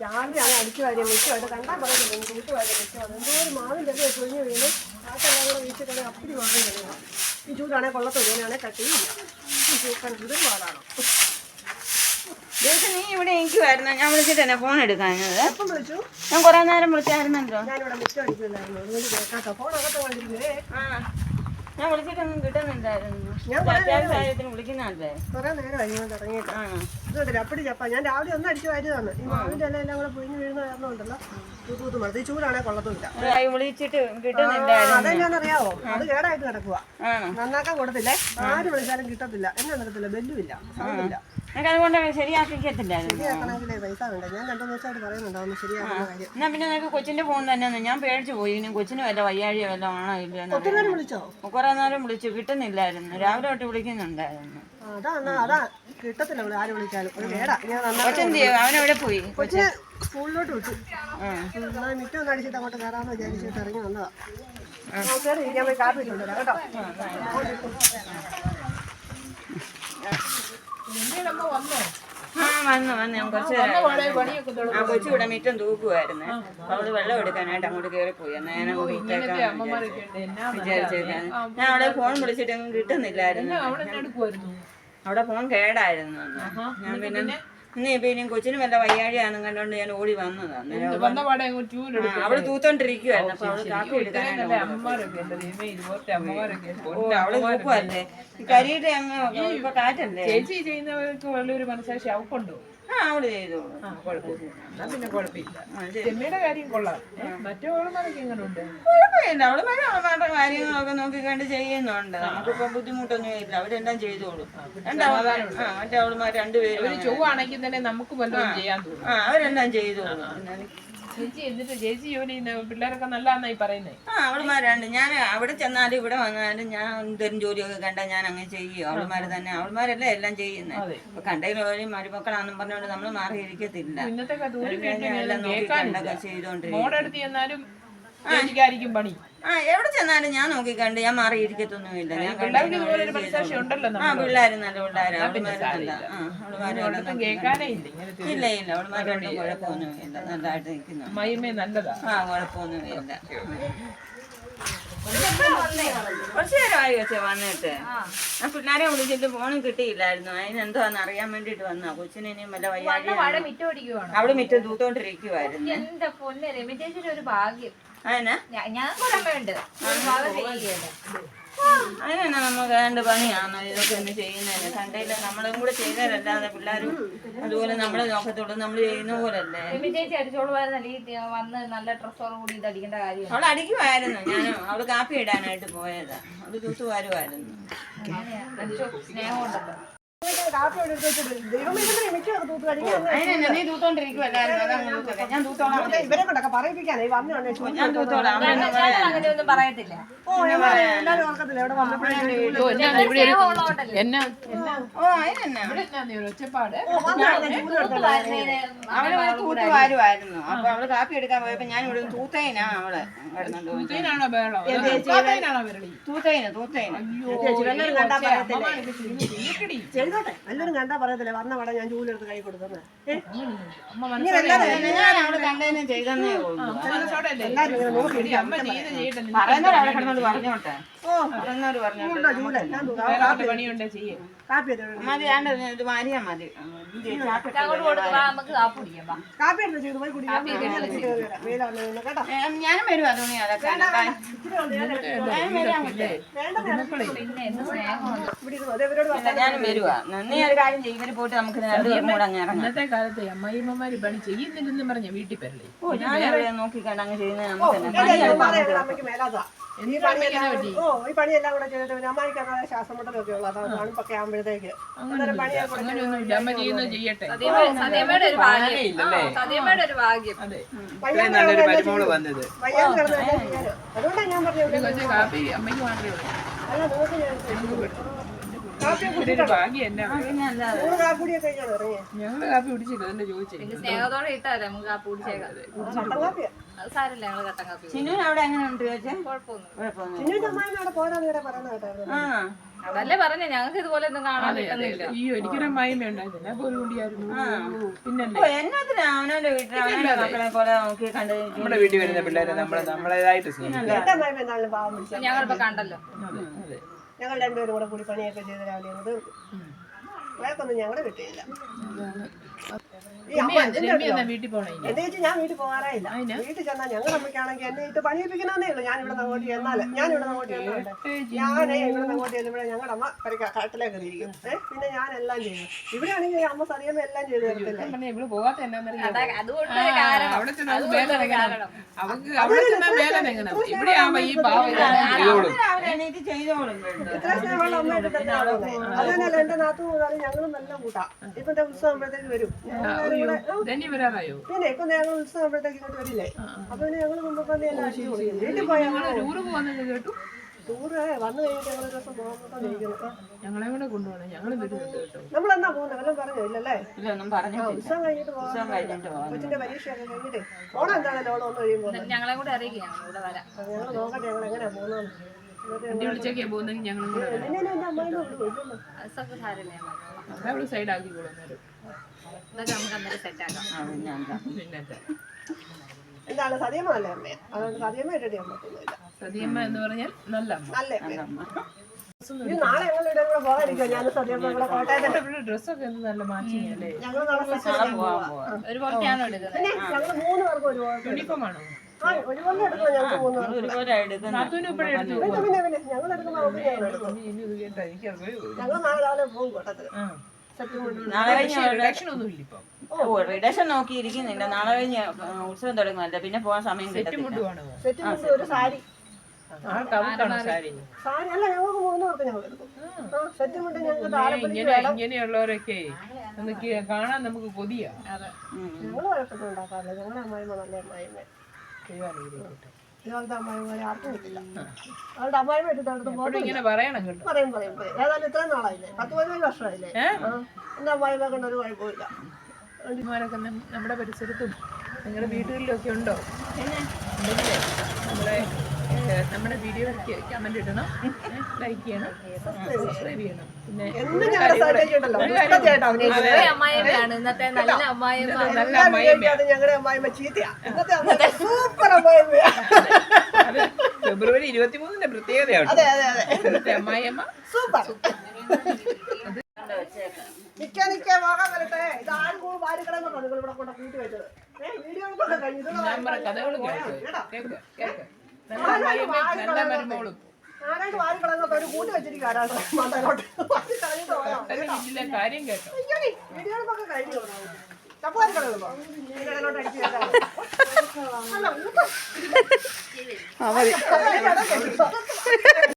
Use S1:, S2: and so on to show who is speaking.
S1: രാവിലെ ആണ് അടിച്ചു വാരിയ മിച്ചമായിട്ട് കണ്ടാൽ പറയുന്നത് എനിക്ക് വാരി മിച്ചമാണ് എന്തോ ഒരു മാവിന്റെ ഒക്കെ പൊഴിഞ്ഞ് വീണ്. ആട്ടെല്ലാം കൂടെ വീട്ടിൽ അപ്പടി വാങ്ങി കളയുക ഈ ചൂടാണെങ്കിൽ കൊള്ളത്തില്ല ഞാനാണെങ്കിൽ കട്ടിയില്ല. ഈ ചൂക്കാൻ എന്തൊരു പാടാണോ.
S2: ദിവസം നീ ഇവിടെ എനിക്ക് വരുന്നു ഞാൻ വിളിച്ചിട്ട് തന്നെ ഫോൺ
S1: വിളിച്ചു?
S2: ഞാൻ കുറെ നേരം വിളിച്ചായിരുന്നല്ലോ.
S1: ഞാനിവിടെ മിച്ചം അടിക്കുന്നില്ലായിരുന്നു അതുകൊണ്ട് കേൾക്കാത്ത അകത്ത് കണ്ടിരിക്കുവേ
S2: ആ. ഞാൻ വിളിച്ചിട്ടൊന്നും
S1: ഞാൻ
S2: അത്യാവശ്യ കാര്യത്തിന് വിളിക്കുന്നതല്ലേ?
S1: കുറേ നേരമായി ഞാൻ തുടങ്ങിയിട്ട് ചപ്പ. രാവിലെ ഒന്ന് അടിച്ചു വാരിയതാണ്. ഈ മാവിന്റെ ഇല എല്ലാം കൂടെ പൊഴിഞ്ഞ് വീഴുന്ന കാരണം ഉണ്ടല്ലോ. തൂത്ത് ചൂടാണെങ്കിൽ കൊള്ളത്തുമില്ല.
S2: വിളിച്ചിട്ട് കിട്ടുന്നില്ലായിരുന്നു.
S1: അതെന്നാന്നറിയാവോ അത് കേടായിട്ട് കിടക്കുക നന്നാക്കാൻ കൊടുത്തില്ലേ? ആര് വിളിച്ചാലും കിട്ടത്തില്ല. എന്നെ നടത്തില്ല ബെല്ലുമില്ല. സൗണ്ടില്ല.
S2: എനിക്ക് അതുകൊണ്ട് ശരിയാക്കിക്കത്തില്ലായിരുന്നു
S1: ശരിയാക്കണമെങ്കിലേ പൈസ വേണ്ട? ഞാൻ രണ്ടു ദിവസമായിട്ട് പറയുന്നുണ്ട്? അതൊന്ന് ശരിയാക്കുന്ന കാര്യം.
S2: എന്നാ പിന്നെ നിങ്ങൾക്ക് കൊച്ചിന്റെ ഫോൺ തന്നെ ഞാൻ പേടിച്ചു പോയി. ഇനി കൊച്ചിന് വല്ല വയ്യാഴിയോ വല്ല ആണോ
S1: ഒത്തിരി നേരം വിളിച്ചോ?
S2: കുറെ നേരം വിളിച്ചു. കിട്ടുന്നില്ലായിരുന്നു. രാവിലെ തൊട്ട് വിളിക്കുന്നുണ്ടായിരുന്നു.
S1: അതാ എന്നാ അതാ. കിട്ടത്തില്ല നമ്മൾ ആര് വിളിച്ചാലും. ഒരു കേടാ ഞാൻ നന്നാക്കാൻ
S2: കൊച്ചെന്ത് ചെയ്യും അവനെവിടെ പോയി?
S1: കൊച്ചിനെ സ്കൂളിലോട്ട് വിട്ടു. മിറ്റം ഒന്ന് അടിച്ചിട്ട് അങ്ങോട്ട് കയറാമെന്ന് വിചാരിച്ചിട്ട് ഇറങ്ങി വന്നതാ. കേറി ഇരിക്കാൻ പോയി കാപ്പി ഇട്ടുണ്ട് കേട്ടോ.
S2: ആ വന്നു വന്നു. ഞാൻ കുറച്ച് നേരം ആ കൊച്ചു ഇവിടെ മീറ്റം തൂക്കുമായിരുന്നു അവൾ വെള്ളം എടുക്കാനായിട്ട് അങ്ങോട്ട് കയറി പോയി എന്നാ ഞാൻ അങ്ങോട്ട് ഇട്ടേക്കാന്ന് വിചാരിച്ചു. വിചാരിച്ചേക്കാണ് ഞാൻ അവിടെ ഫോൺ വിളിച്ചിട്ടൊന്നും കിട്ടുന്നില്ലായിരുന്നു. അവിടെ ഫോൺ കേടായിരുന്നു. ഞാൻ പിന്നെ? ഇന്ന് ഇപ്പൊ ഇനി കൊച്ചിന് വല്ല വയ്യാഴിയാണെന്ന് കണ്ടോണ്ട് ഞാൻ ഓടി വന്നതാണ് അവൾ തൂത്തോണ്ടിരിക്കുവായിരുന്നു. അപ്പൊ അവൾ കാപ്പി അവൾ കരിയുടെ അങ്ങ് ഇപ്പൊ കാറ്റല്ലേ?
S3: ചേച്ചി ചെയ്യുന്നവർക്ക് വലിയൊരു മനസ്സാക്ഷി അവക്കുണ്ടോ?
S2: അവൾ ചെയ്തോളൂ
S3: ആ കുഴപ്പമില്ല. എന്നാ പിന്നെ കുഴപ്പമില്ല. ചെമ്മയുടെ കാര്യം കൊള്ളാം. ഏ, മറ്റോളമാരൊക്കെ എങ്ങനെ ഉണ്ട്
S2: കുഴപ്പമില്ല. അവളുമാര് അവളുമാരുടെ കാര്യങ്ങളൊക്കെ നോക്കിക്കണ്ട് ചെയ്യുന്നുണ്ട്. നമുക്കിപ്പോ ബുദ്ധിമുട്ടൊന്നും ഇല്ല അവരെല്ലാം ചെയ്തോളും. രണ്ടാമതാണ് ആ മറ്റേ അവളുമാർ രണ്ടുപേരും
S3: ഒരു ചൊവ്വ ആണെങ്കിൽ തന്നെ നമുക്ക് വല്ലതും ചെയ്യാൻ തോന്നും.
S2: ആ അവരെല്ലാം ചെയ്തോളും.
S3: ചേച്ചി എന്നിട്ട് ചേച്ചി ജോലി ചെയ്യുന്ന പിള്ളേരൊക്കെ നല്ലതാന്നായി പറയുന്നേ.
S2: ആ അവളുമാരുണ്ട് ഞാൻ അവിടെ ചെന്നാലും ഇവിടെ വന്നാലും ഞാൻ എന്തൊരു ജോലിയൊക്കെ കണ്ടാൽ ഞാൻ അങ്ങനെ ചെയ്യും. അവളുമാര് തന്നെ അവൾമാരല്ലേ എല്ലാം ചെയ്യുന്നത്. ഇപ്പൊ കണ്ടതിലും മരുമക്കളാണെന്നും പറഞ്ഞുകൊണ്ട് നമ്മൾ മാറിയിരിക്കത്തില്ല.
S3: ഇന്നത്തെ
S2: ചെയ്തോണ്ടിരിക്കും.
S3: ചെന്നാലും ചേച്ചിക്കായിരിക്കും പണി.
S2: ആ എവിടെ ചെന്നാലും ഞാൻ നോക്കിക്കണ്ട്. ഞാൻ മാറിയിരിക്കത്തൊന്നുമില്ല. ഞാൻ
S3: പിള്ളേർക്ക് ഇതുപോലെ ഒരു
S2: കണ്ടതിലും
S3: മനസ്സാക്ഷി ഉണ്ടല്ലോ
S2: ആ പിള്ളേര് നല്ല പിള്ളേര്. അവളുമാര് നല്ല ആ അവളുമാരെല്ലാം
S3: ഒരിടത്തും കേൾക്കാനേ ഇല്ല
S2: ഇല്ല കുഴപ്പമൊന്നുമില്ല. നല്ലതായിട്ട് നിൽക്കുന്നു.
S3: മയിമേ നല്ലതാ.
S2: ആ കുഴപ്പമൊന്നുമില്ല. കുറച്ചു നേരമായി വന്നിട്ട്? പിള്ളേരെ വിളിച്ചിട്ട് ഫോണും കിട്ടിയില്ലായിരുന്നു. അതിനെന്തോന്ന് അറിയാൻ വേണ്ടിട്ട് വന്നാ കൊച്ചിന് ഇനിയും വല്ല
S4: മിറ്റോടിക്കുവാണ്
S2: അവിടെ മിറ്റം തൂത്തോണ്ടിരിക്കുവായിരുന്നു.
S4: എന്താ പൊന്നെ ഒരു ഭാഗ്യം.
S2: അതിനാ
S4: ഞാൻ കുഴപ്പമുണ്ട് ഒരു
S2: അതിനെന്നാ നമുക്ക് ഏതാണ്ട് പണിയാണ് ഇതൊക്കെ ഒന്ന് ചെയ്യുന്നതിന്. സൺഡേയിൽ നമ്മളും കൂടെ ചെയ്തതല്ലാതെ പിള്ളേരും അതുപോലെ നമ്മളെ നോക്കത്തോട് നമ്മൾ ചെയ്യുന്ന പോലല്ലേ?
S4: ചേച്ചി അടിച്ചോളുമായിരുന്നല്ല വന്ന് നല്ല ഡ്രസ്സോട് കൂടി ഇത് അടിക്കേണ്ട കാര്യം
S2: അവൾ അടിക്കുമായിരുന്നു ഞാൻ അവൾ കാപ്പി ഇടാനായിട്ട് പോയതാ. അവൾ തൂത്തുവാരുമായിരുന്നു
S4: അടിച്ചോ.
S2: നീ തൂത്തോണ്ടിരിക്കുവല്ലായിരുന്നു. ഞാൻ തൂത്തോളാം.
S1: ഇവരെ കൊണ്ടൊക്കെ പറയിപ്പിക്കാനേ വന്നു
S2: ഞാൻ തൂത്തോളാം. അവരെന്നാ
S4: ഞങ്ങൾ അങ്ങനെയൊന്നും പറയത്തില്ല.
S1: ഓ ഞങ്ങൾ എല്ലാവരും ഓർക്കത്തില്ല? ഇവിടെ വന്നപ്പോഴേ
S3: ഓ, എന്നാ
S2: ഓ അതിനെന്നാ
S3: ഇവിടെ എന്നാ ഒരു ഒച്ചപ്പാട്
S2: അവൾ ഇവിടെ തൂത്തുവാരുമായിരുന്നു അപ്പൊ അവൾ കാപ്പി എടുക്കാൻ പോയപ്പോ ഞാൻ ഇവിടെ തൂത്തേനാ
S3: അവൾ
S2: തൂത്തൈന് തൂത്തൈന്.
S1: എല്ലാവരും കണ്ടാ പറയത്തില്ലേ? വന്ന പടം ഞാൻ ജൂലെടുത്ത് കൈ കൊടുക്കുന്നത് എല്ലാവരും ഇങ്ങനെ നോക്കി
S2: പറഞ്ഞോട്ടെ. ഞാനും വരുവാ അതുകൊണ്ട് അതൊക്കെ. ഞാനും വരുവാ. നീ ഒരു കാര്യം ചെയ്യും. ഇവർ പോയിട്ട് നമുക്ക്
S3: ഇന്നത്തെ കാലത്ത് അമ്മായിമ്മമാര് പണി ചെയ്യുന്നില്ലെന്ന് പറഞ്ഞ വീട്ടിൽ പെരളി.
S2: ഓ ഞാൻ എവിടെ നോക്കിക്കണ്ട് അങ്ങ് ചെയ്യുന്നത് നമുക്ക്
S1: ഈ പണിയെല്ലാം ഓ ഈ പണിയെല്ലാം കൂടെ ചെയ്തിട്ട് പിന്നെ അമ്മായിക്ക് അങ്ങനെ ശ്വാസം മുട്ടലൊക്കെ ഉള്ളു. അതാണ് തണുപ്പൊക്കെ ആകുമ്പോഴത്തേക്ക് അന്നേരം പണിയൊക്കെ
S4: സത്യമ്മയുടെ ഒരു ഭാഗ്യം.
S1: വയ്യാൻ കിടന്ന് അതുകൊണ്ടാണ് ഞാൻ പറഞ്ഞത് അല്ല നോക്കി ഞാൻ
S3: ഞങ്ങൾ കാപ്പി കുടിച്ചില്ല അതന്നെ
S4: സ്നേഹത്തോടെ ഇട്ടാലേ നമുക്ക് കാപ്പ് കുടിച്ചേക്കാം. അത് സാരമില്ല ഞങ്ങൾ കട്ടൻ കാപ്പി
S2: അവിടെ
S4: കുഴപ്പമൊന്നും അതല്ലേ പറഞ്ഞ ഞങ്ങൾക്ക് ഇതുപോലെ ഒന്നും കാണാൻ
S3: അതെ അതെ.
S4: കിട്ടുന്നില്ല
S3: ഈ ഒരിക്കലും അമ്മായിമ്മ ഉണ്ടായിരുന്നില്ല പോലും കൂടിയായിരുന്നു. പിന്നല്ലേ?
S2: ഓ, എന്നാത്തിനാ? അവനവന്റെ വീട്ടിൽ അവനവന്റെ മക്കളെ പോലെ നോക്കി കണ്ട്
S5: നമ്മുടെ വീട്ടിൽ വരുന്ന പിള്ളേരെ നമ്മളെ നമ്മളേതായിട്ട് സ്നേഹിക്കും.
S1: എന്റെ അമ്മായി എന്നാലും പാവം പിടിച്ചത്
S4: ഞങ്ങളിപ്പോ കണ്ടല്ലോ.
S1: ഞങ്ങൾ രണ്ടുപേരും കൂടെ കൂടി പണിയൊക്കെ ചെയ്ത് രാവിലെ തീർക്കും വഴക്കൊന്നും ഞങ്ങളുടെ കിട്ടിയില്ല
S3: വീട്ടിൽ?
S1: എന്റെ ചേച്ചി ഞാൻ വീട്ടിൽ പോകാറേ ഇല്ല വീട്ടിൽ ചെന്നാൽ ഞങ്ങൾ അമ്മയ്ക്കാണെങ്കിൽ എന്നെ ഇട്ട് പണിയിപ്പിക്കണമെന്നേ ഉള്ളൂ. ഞാൻ ഇവിടെ അങ്ങോട്ട് ചെന്നാൽ ഞാൻ ഇവിടെ അങ്ങോട്ട് ഞാനേ ഇവിടെ അങ്ങോട്ട് ചെല്ലുമ്പോഴേ ഞങ്ങളുടെ അമ്മ പെരക്ക കാട്ടിലേക്ക് കയറിയിരിക്കും. പിന്നെ ഞാൻ എല്ലാം ചെയ്യും ഇവിടെ ആണെങ്കിൽ അമ്മ സറിയമ്മ എല്ലാം ചെയ്തു. ഇത്ര സ്നേഹമുള്ള അമ്മയായിട്ട് എന്റെ നാത്തു മുതലാളി ഞങ്ങളും നല്ല കൂട്ടാ. ഇപ്പത്തെ ഉത്സവം ആകുമ്പോഴത്തേക്ക് വരും. പിന്നെ ഇപ്പൊ ഞങ്ങൾ ഉത്സവം ആകുമ്പോഴത്തേക്ക് ഇങ്ങോട്ട് വരില്ലേ? അപ്പൊ പിന്നെ ഞങ്ങൾ മുമ്പ് എല്ലാം അടിച്ചു കൊടുക്കും വീട്ടിൽ പോയി ഞങ്ങൾ
S3: ടൂറ് പോവാന്നൊക്കെ കേട്ടു?
S1: ടൂറ് വന്നു കഴിഞ്ഞിട്ട് ഞങ്ങൾ ഒരു ദിവസം പോകാൻ
S3: ഞങ്ങളെ കൂടെ കൊണ്ടുപോകണം. ഞങ്ങൾ കേട്ടോ.
S1: നമ്മൾ എന്നാ പോകുന്നത് വല്ലതും പറഞ്ഞോ? ഇല്ലല്ലേ?
S2: ഇല്ല ഒന്നും പറഞ്ഞിട്ടില്ല.
S1: ഉത്സവം കഴിഞ്ഞിട്ട് പോകാം
S2: ഉത്സവം കഴിഞ്ഞിട്ട് പോകാം
S1: കൊച്ചിന്റെ പരീക്ഷയൊക്കെ കഴിഞ്ഞിട്ട്. ഓണം എന്താണല്ലോ ഓണം ഒന്ന് കഴിയുമ്പോൾ
S4: ഞങ്ങളെ കൂടെ അറിയിക്കുകയാണ് ഇവിടെ വരാം.
S1: ഞങ്ങൾ നോക്കട്ടെ ഞങ്ങൾ എങ്ങനെയാ പോകുന്നത്
S3: വണ്ടി വിളിച്ചൊക്കെ പോകുന്നെങ്കിൽ ഞങ്ങളും കൂടെ സൈഡ് ആക്കിക്കോളും
S1: എന്താണ് സതിയമ്മ നല്ല അമ്മയാ അതുകൊണ്ട് സതിയമ്മ ഇട്ടിട്ട് ഞാൻ പറ്റുന്നില്ല
S3: സതിയമ്മ എന്ന് പറഞ്ഞാൽ നല്ല
S1: നാളെ ഞങ്ങൾ ഇവിടെ കൂടെ പോകാതിരിക്കുക ഞാൻ സതിയമ്മ കൂടെ കോട്ടയത്ത്
S3: ഇവിടെ ഡ്രസ്സൊക്കെ നല്ല മാച്ചിങ് അല്ലേ?
S1: ഞങ്ങൾ നാളെ സെറ്റ്
S2: പോവാൻ പോവാം
S4: ഒരു പുറത്തെയാണോ എടുക്കുന്നത്.
S1: പിന്നെ ഞങ്ങൾ മൂന്ന് പേർക്ക് ഒരു
S3: യൂണിഫോം ആണോ? റിഡക്ഷൻ ഒന്നും ഇല്ല ഇപ്പം.
S2: ഓ റിഡക്ഷൻ നോക്കിയിരിക്കുന്നില്ല നാളെ കഴിഞ്ഞ് ഉത്സവം തുടങ്ങുമല്ല. പിന്നെ പോകാൻ സമയം
S3: ഇങ്ങനെയുള്ളവരൊക്കെ നമുക്ക് കാണാൻ നമുക്ക് കൊതിയാ.
S1: ഞങ്ങൾ കുഴപ്പമൊന്നും ഉണ്ടാക്കാറില്ല. ഞങ്ങളുടെ അമ്മായിമ്മ നല്ല അമ്മായിമ്മ. അമ്മായിമാരെ ആർക്കും
S3: ഇങ്ങനെ പറയണം കേട്ടോ.
S1: പറയും പറയും പറയും. ഏതായാലും ഇത്രയും നാളായില്ലേ? പത്ത് പതിനേഴ് വർഷമായില്ലേ?
S3: ഏ?
S1: ആ. എന്റെ അമ്മായിമ്മ കൊണ്ട് ഒരു കുഴപ്പമില്ല
S3: നമ്മുടെ പരിസരത്തും നിങ്ങളുടെ വീടുകളിലൊക്കെ ഉണ്ടോ? ഉണ്ടെങ്കിലേ നമ്മുടെ നമ്മുടെ വീഡിയോയ്ക്ക് കമന്റ് ഇടണം. ലൈക്ക് ചെയ്യണം. സബ്സ്ക്രൈബ് ചെയ്യണം. പിന്നെ
S4: ഇത്രയും അമ്മായിമ്മയാണ് ഇന്നത്തെ നല്ല അമ്മായിമ്മ
S3: നല്ല അമ്മായിമ്മ
S1: അത് ഞങ്ങളുടെ അമ്മായിമ്മ ചീത്തയാ. ഇന്നത്തെ സൂപ്പർ അമ്മായിമ്മയാ
S3: ഫെബ്രുവരി ഇരുപത്തി മൂന്നിന്റെ പ്രത്യേകതയാണ്.
S1: അതെ അതെ അതെ.
S3: ഇന്നത്തെ അമ്മായിയമ്മ.
S1: സൂപ്പർ. നിക്ക നിക്ക പോകാൻ വരട്ടെ. ഇത് ആരും കൂടി വാരി കിടന്നോ നിങ്ങൾ ഇവിടെ കൂടെ കൂട്ടി വെച്ചത്. വീഡിയോ
S3: കഥകൾ
S1: കേട്ടോ?
S3: കേൾക്ക്
S1: ആരായിട്ട് വാരി ഒരു കൂട്ടി വെച്ചിരിക്കാരാണ് മണ്ടയിലോട്ട് വാരി കളഞ്ഞിട്ട് മതി.
S3: കാര്യം കേട്ടോ.
S1: എടുപ്പൊക്കെ കഴിഞ്ഞു ചപ്പാത്തി കിടന്നോ ഇതിനകത്തോട്ട് അടിച്ച് കയറ്റാം അല്ല ഇങ്ങോട്ട്.